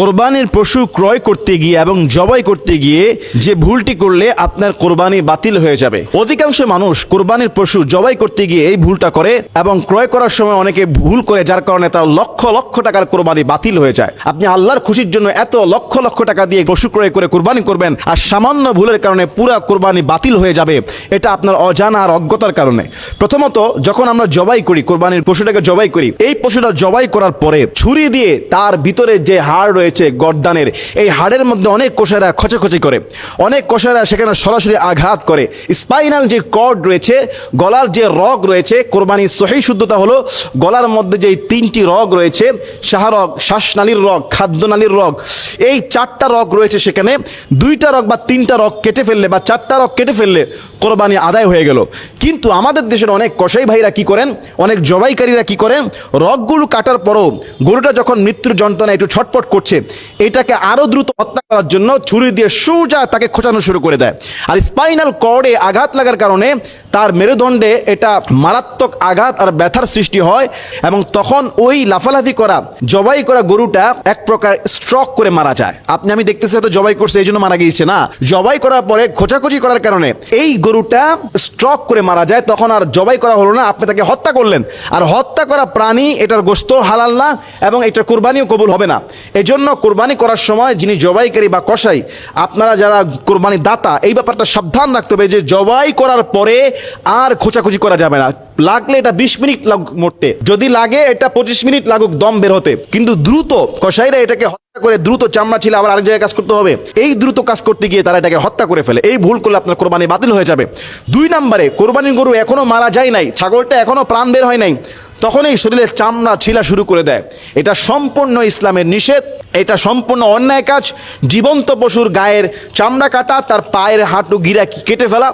কোরবানির পশু ক্রয় করতে গিয়ে এবং জবাই করতে গিয়ে যে ভুলটি করলে আপনার কোরবানি বাতিল হয়ে যাবে। অধিকাংশ মানুষ কোরবানির পশু জবাই করতে গিয়ে এই ভুলটা করে এবং ক্রয় করার সময় অনেকে ভুল করে, যার কারণে তার লক্ষ লক্ষ টাকার কোরবানি বাতিল হয়ে যায়। আপনি আল্লাহর খুশির জন্য এত লক্ষ লক্ষ টাকা দিয়ে পশু ক্রয় করে কোরবানি করবেন আর সামান্য ভুলের কারণে পুরো কোরবানি বাতিল হয়ে যাবে, এটা আপনার অজানা আর অজ্ঞতার কারণে। প্রথমত, যখন আমরা জবাই করি, কোরবানির পশুটাকে জবাই করি, এই পশুটা জবাই করার পরে ছুরি দিয়ে তার ভিতরে যে হাড় রয়েছে গর্দানের। এই হাড়ের মধ্যে অনেক কোষারা খচখচি করে। অনেক কোষারা সেখানে সরাসরি আঘাত করে। স্পাইনাল যে কর্ড রয়েছে, গলার যে রগ রয়েছে, কোরবানির সহি শুদ্ধতা হলো গলার মধ্যে যে তিনটি রগ রয়েছে, শাহরগ, শ্বাসনালীর রগ, খাদ্যনালীর রগ, এই চারটা রগ রয়েছে সেখানে। দুইটা রগ বা তিনটা রগ কেটে ফেললে বা চারটা রগ কেটে ফেললে কোরবানি আদায় হয়ে গেল। কিন্তু আমাদের দেশের অনেক কসাই ভাইরা কি করেন? অনেক জবাইকারীরা কি করেন? রগগুলো কাটার পরও গরুটা যখন মৃত্যুর যন্ত্রণা একটু ছটপট করছে এটাকে আরও দ্রুত হত্যা করার জন্য ছুরি দিয়ে সোজা তাকে খোঁচানো শুরু করে দেয়। আর স্পাইনাল কর্ডে আঘাত লাগার কারণে তার মেরুদণ্ডে এটা মারাত্মক আঘাত আর ব্যথার সৃষ্টি হয় এবং তখন ওই লাফালাফি করা, জবাই করা গরুটা এক প্রকার স্ট্রক করে মারা যায়। আপনি আমি দেখতেছি হয়তো জবাই করছে এই জন্য মারা গিয়েছে। না, জবাই করার পরে খোঁচাখুচি করার কারণে এই গরুটা স্ট্রক করে মারা যায়। তখন আর জবাই করা হলো না, আপনি তাকে হত্যা করলেন। আর হত্যা করা প্রাণী, এটার গোস্ত হালাল না এবং এটার কোরবানিও কবুল হবে না। এজন্য কোরবানি করার সময় যিনি জবাইকারী বা কষাই আপনারা যারা কোরবানি দাতা, এই ব্যাপারটা সাবধান রাখতে হবে যে জবাই করার পরে আর খোঁচাখুচি করা যাবে না। লাগলে এটা বিশ মিনিট লাগুক মরতে। যদি লাগে, এটা পঁচিশ মিনিট লাগুক দম বের হতে। কিন্তু দ্রুত, কসাইরা এটাকে হত্যা করে দ্রুত চামড়া ছিল আবার আরেক জায়গায় কাজ করতে হবে। এই দ্রুত কাজ করতে গিয়ে তারা এটাকে হত্যা করে ফেলে। এই ভুল করলে আপনার কোরবানি বাতিল হয়ে যাবে। দুই নম্বরে, কোরবানির গরু এখনও মারা যায় নাই। ছাগলটা এখনও প্রাণ বের হয় নাই। তখন এই শরীরের চামড়া ছিলা শুরু করে দেয়। এটা সম্পূর্ণ ইসলামের নিষেধ, এটা সম্পূর্ণ অন্যায় কাজ। জীবন্ত পশুর গায়ের চামড়া কাটা, তার পায়ের হাঁটু গিরা কেটে ফেলা,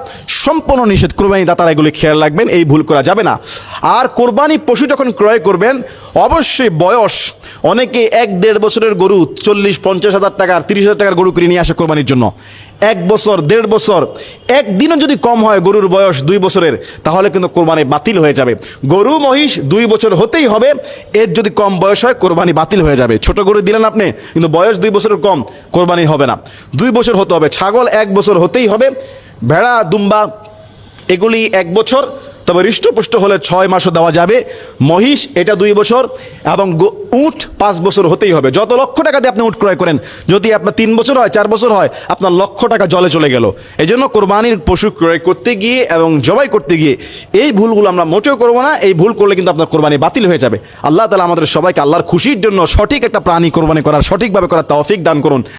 সম্পূর্ণ নিষেধ। কোরবানি দাতারা এগুলি খেয়াল রাখবেন, এই ভুল করা যাবে না। আর কোরবানি পশু যখন ক্রয় করবেন, অবশ্যই বয়স, অনেকে এক দেড় বছরের গরু চল্লিশ, পঞ্চাশ হাজার টাকার তিরিশ হাজার টাকার গরু কিনে নিয়ে আসে কোরবানির জন্য। এক বছর, দেড় বছর, একদিনও যদি কম হয় গরুর বয়স দুই বছরের, তাহলে কিন্তু কোরবানি বাতিল হয়ে যাবে। গরু, মহিষ দুই বছর হতেই হবে, এর যদি কম বয়স হয় কোরবানি বাতিল হয়ে যাবে। ছোট গরু দিলেন আপনি, কিন্তু বয়স দুই বছরের কম, কোরবানি হবে না। দুই বছর হতে হবে, ছাগল এক বছর হতেই হবে, ভেড়া, দুম্বা, এগুলি এক বছর তবে হৃষ্টপুষ্ট হলে ছয় মাসও দেওয়া যাবে। মহিষ, এটা দুই বছর এবং উট পাঁচ বছর হতেই হবে। যত লক্ষ টাকা দিয়ে আপনি উট ক্রয় করেন, যদি আপনার তিন বছর হয়, চার বছর হয়, আপনার লক্ষ টাকা জলে চলে গেল। এই জন্য কোরবানির পশু ক্রয় করতে গিয়ে এবং জবাই করতে গিয়ে এই ভুলগুলো আমরা মোটেও করব না। এই ভুল করলে কিন্তু আপনার কোরবানি বাতিল হয়ে যাবে। আল্লাহ তালা আমাদের সবাইকে আল্লাহর খুশির জন্য সঠিক একটা প্রাণী কোরবানি করার সঠিকভাবে করার তৌফিক দান করুন।